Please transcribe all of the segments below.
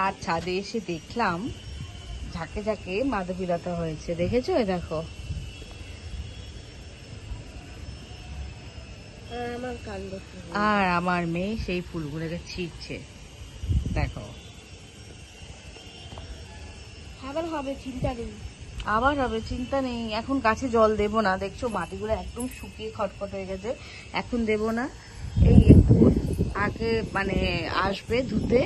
আর ছাদে এসে দেখলাম ঝাঁকে ঝাঁকে মাধবীলতা হয়েছে। দেখেছ? দেখো। আর আমার মেয়ে সেই ফুলগুলোকে ছিঁড়ছে। দেখো। আবার হবে চিন্তা নেই। আবার হবে চিন্তা নেই। এখন গাছে জল দেব না। দেখছ? মাটিগুলো একদম শুকিয়ে খটখট হয়ে গেছে। এখন দেব না। এই একটু আগে মানে আসবে ধুতে।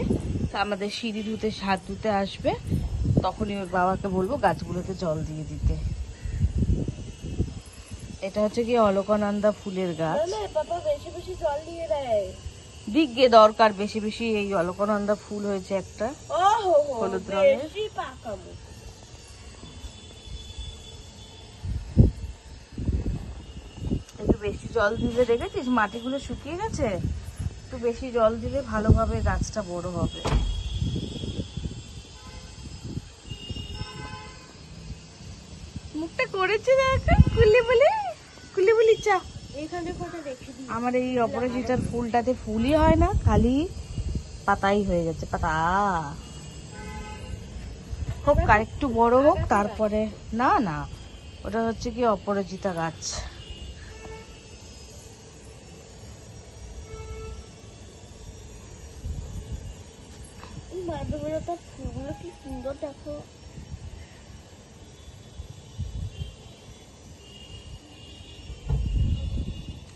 আমাদের সিঁড়ি ধুতে হাত ধুতে আসবে তখনই ওর বাবাকে বলব গাছগুলোতে জল দিয়ে দিতে। এটা হচ্ছে কি অলকানন্দা ফুলের গাছ। দিক দরকার বেশি বেশি এই অলকানন্দা ফুল হয়েছে একটা হলুদ রঙের। বেশি একটু বেশি জল দিলে দেখেছিস মাটিগুলো শুকিয়ে গেছে? একটু বেশি জল দিলে ভালোভাবে গাছটা বড় হবে। মুখটা করেছে দেখো কুলি বলি? কুলি বলি চা। আমার এই অপরাজিতার ফুলটাতে ফুলই হয় না খালি পাতাই হয়ে গেছে পাতা। হোক আর একটু বড় হোক তারপরে না না ওটা হচ্ছে কি অপরাজিতা গাছ। ফুলগুলো কি সুন্দর দেখো।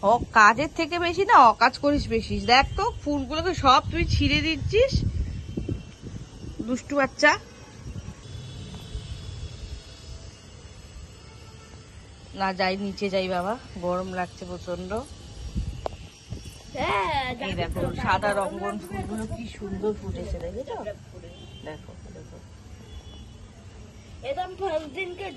ও কাজের থেকে বেশি না অকাজ করিস বেশি। দেখ তো, ফুলগুলোকে সব তুই ছিঁড়ে দিচ্ছিস। দুষ্টু বাচ্চা। না, যাই, নিচে যাই বাবা। গরম লাগছে প্রচণ্ড এই দেখো সাদা রঙ্গন ফুলগুলো কি সুন্দর ফুটেছে দেখেছ? দেখো দেখো। একদম ফার্স্ট দিনকে